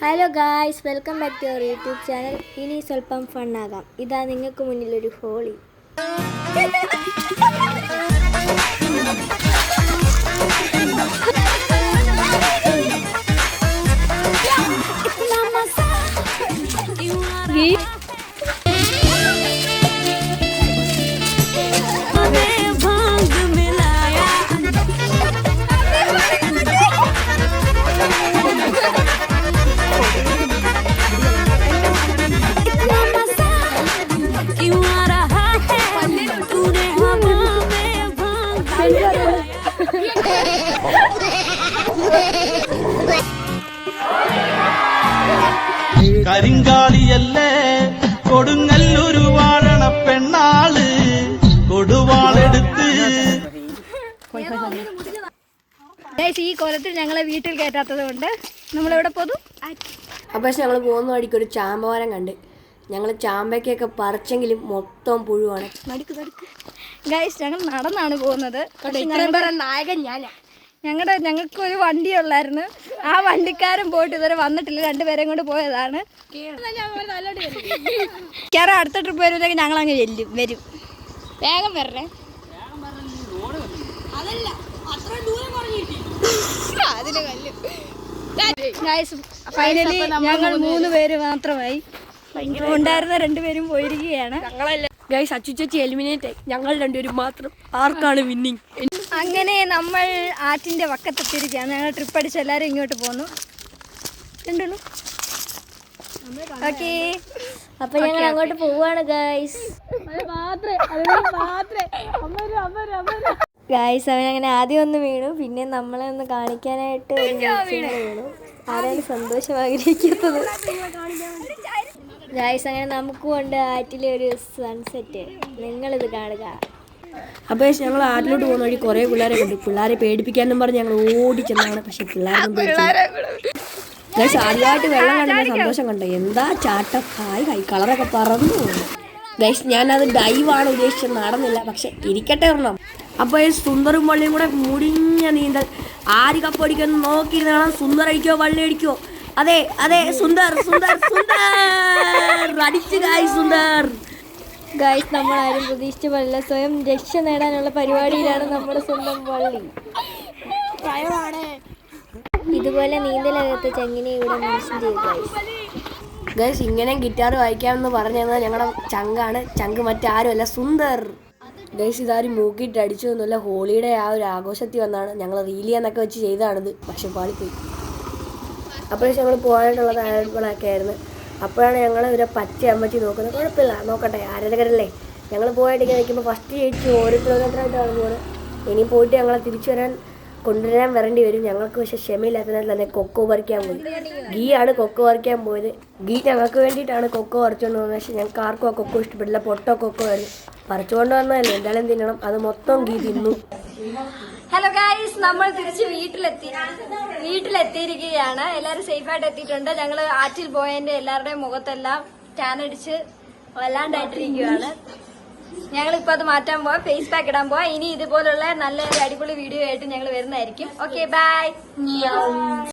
Hello guys welcome back to our YouTube channel ഇനി സ്വല്പം ഫണ്ണാകാം ഇതാ നിങ്ങൾക്ക് മുന്നിലൊരു ഹോളി. കരിങ്കാളിയല്ലേ കൊടുങ്ങല്ലൊരു വാഴണ പെണ്ണാൾ. കൊടുവാളെടുത്ത്. ഈ കൊലത്തിൽ ഞങ്ങളെ വീട്ടിൽ കയറ്റാത്തത് കൊണ്ട് നമ്മളെവിടെ പോന്നു? അപ്പോൾ ഞങ്ങൾ പോകുന്ന വഴിക്ക് ഒരു ചാമ്പവാരം കണ്ട്. ഞങ്ങൾ ചാമ്പയ്ക്കൊക്കെ പറിച്ചെങ്കിലും മൊത്തം പുഴുവാണ്. ഗൈസ് ഞങ്ങൾ നടന്നാണ് പോകുന്നത്. നായകൻ ഞാനാ. ഞങ്ങളുടെ ഞങ്ങൾക്ക് ഒരു വണ്ടി ഉള്ളായിരുന്നു. ആ വണ്ടിക്കാരൻ പോയിട്ട് ഇതുവരെ വന്നിട്ടില്ല. രണ്ടുപേരെയും കൊണ്ട് പോയതാണ്. കേരളം അടുത്ത ട്രിപ്പ് വരുമ്പോഴത്തേക്ക് ഞങ്ങൾ അങ്ങ് ചെല്ലും വരും. വേഗം വരണേ. ഫൈനലി ഞങ്ങൾ മൂന്ന് പേര് മാത്രമായി. ഉണ്ടായിരുന്ന രണ്ടുപേരും പോയിരിക്കുകയാണ്. ഗൈസ് അച്ചു എലിമിനേറ്റ് എലിമിനേറ്റ് ഞങ്ങൾ രണ്ടുപേരും മാത്രം. ആർക്കാണ് വിന്നിങ് അങ്ങനെ നമ്മൾ ആറ്റിന്റെ വക്കത്തെത്തിയിരിക്കുകയാണ് ഞങ്ങൾ ട്രിപ്പ് അടിച്ച് എല്ലാവരും ഇങ്ങോട്ട് പോന്നു. ഓക്കേ അപ്പോൾ ഞങ്ങൾ അങ്ങോട്ട് പോവാണ് ഗായ്സ് ഗായ്സ് അവൻ അങ്ങനെ ആദ്യം ഒന്ന് വീണു. പിന്നെ നമ്മളെ ഒന്ന് കാണിക്കാനായിട്ട് വീണു. ആരാണ് സന്തോഷം ആഗ്രഹിക്കാത്തത് ഗായ്സ് അങ്ങനെ നമുക്കും ഉണ്ട് ആറ്റിലെ ഒരു സൺസെറ്റ് നിങ്ങളിത് കാണുക. അപ്പോൾ ഞങ്ങൾ ആറ്റിലോട്ട് പോകുന്ന വഴി കുറേ പിള്ളേരെ കണ്ടു. പിള്ളേരെ പേടിപ്പിക്കാനും പറഞ്ഞ് ഞങ്ങൾ ഓടി ചെന്നാണ്. പക്ഷെ പിള്ളേരൊന്നും പേടിച്ചില്ല. ഗൈസ് ആദ്യമായിട്ട് വെള്ളം കണ്ടു സന്തോഷം കണ്ടോ. എന്താ ചാട്ടം? കൈ കളറൊക്കെ പറന്നു പോകുന്നു ഗൈസ് ഞാനത് ഡൈവാണ് ഉദ്ദേശിച്ചത്. നടന്നില്ല. പക്ഷെ ഇരിക്കട്ടെ ഒരെണ്ണം. അപ്പോൾ ഈ സുന്ദറും വള്ളിയും കൂടെ മുടിഞ്ഞ നീന്തൽ. ആര് കപ്പടിക്കുന്നു നോക്കിയിരുന്നാണ് സുന്ദർ അടിക്കോ വള്ളി അടിക്കോ? അതെ അതെ സുന്ദർ സുന്ദർ സുന്ദർ. അടിച്ചു ഗായ് സുന്ദർ. ഗായ്സ് നമ്മൾ ആരും പ്രതീക്ഷിച്ച പോലെ സ്വയം രക്ഷ നേടാനുള്ള പരിപാടിയിലാണ് നമ്മുടെ സ്വന്തം വള്ളി. ഇതുപോലെ നീന്തലകത്ത് ചങ്ങിനെ ഇവിടെ മെൻഷൻ ചെയ്തു ഗായ്സ് ഗൈസ് ഇങ്ങനെ ഗിറ്റാർ വായിക്കാമെന്ന് പറഞ്ഞു തന്നത് ഞങ്ങളുടെ ചങ്കാണ്. ചങ്ക് മറ്റാരുമല്ല സുന്ദർ. ഗൈസ് ഇതാരും മൂക്കിയിട്ട് എന്നല്ല ഹോളിയുടെ ആ ഒരു ആഘോഷത്തിൽ വന്നാണ് ഞങ്ങൾ റീലി എന്നൊക്കെ വെച്ച് ചെയ്താണിത്. പക്ഷെ പാളിപ്പോയി. അപ്പോഴേ ഞങ്ങൾ പോകാനായിട്ടുള്ള ആയിരുന്നു. അപ്പോഴാണ് ഞങ്ങൾ ഒരു പച്ച അമ്മച്ചി നോക്കുന്നത്. കുഴപ്പമില്ല നോക്കട്ടെ ആരാധകരല്ലേ? ഞങ്ങൾ പോയിട്ടിങ്ങനെ നിൽക്കുമ്പോൾ ഫസ്റ്റ് ചേച്ചി ഓരോ കിലോമീറ്ററായിട്ടാണ് പോകുന്നത് ഇനി പോയിട്ട് ഞങ്ങളെ തിരിച്ചു വരാൻ കൊണ്ടുവരാൻ വരേണ്ടി വരും. ഞങ്ങൾക്ക് പക്ഷെ ക്ഷമയില്ലാത്തതിനാൽ തന്നെ കൊക്കോ പറിക്കാൻ പോയി. ഗീ ആണ് കൊക്കോ പറിക്കാൻ പോയത്. ഗീ ഞങ്ങൾക്ക് വേണ്ടിയിട്ടാണ് കൊക്കോ പറിച്ചുകൊണ്ട് പോകുന്നത് പക്ഷെ ഞങ്ങൾക്ക് ആർക്കും ആ കൊക്കോ ഇഷ്ടപ്പെട്ടില്ല പൊട്ടോ കൊക്കോ ആയിരുന്നു. പറിച്ചുകൊണ്ട് വന്നതല്ലേ. എന്തായാലും തിന്നണം. അത് മൊത്തം ഗീ തിന്നു. ഹലോ ഗായ്സ് നമ്മൾ തിരിച്ച് വീട്ടിലെത്തി. വീട്ടിലെത്തിയിരിക്കുകയാണ്. എല്ലാവരും സേഫായിട്ട് എത്തിയിട്ടുണ്ട്. ഞങ്ങൾ ആറ്റിൽ പോയതിന്റെ എല്ലാവരുടെയും മുഖത്തെല്ലാം ടാൻ അടിച്ച് വല്ലാണ്ടായിട്ടിരിക്കുകയാണ്. ഞങ്ങൾ ഇപ്പൊ അത് മാറ്റാൻ പോവാ. ഫേസ് പാക്ക് ഇടാൻ പോവാ. ഇനി ഇതുപോലുള്ള നല്ല അടിപൊളി വീഡിയോ ആയിട്ട് ഞങ്ങൾ വരുന്നതായിരിക്കും. Okay bye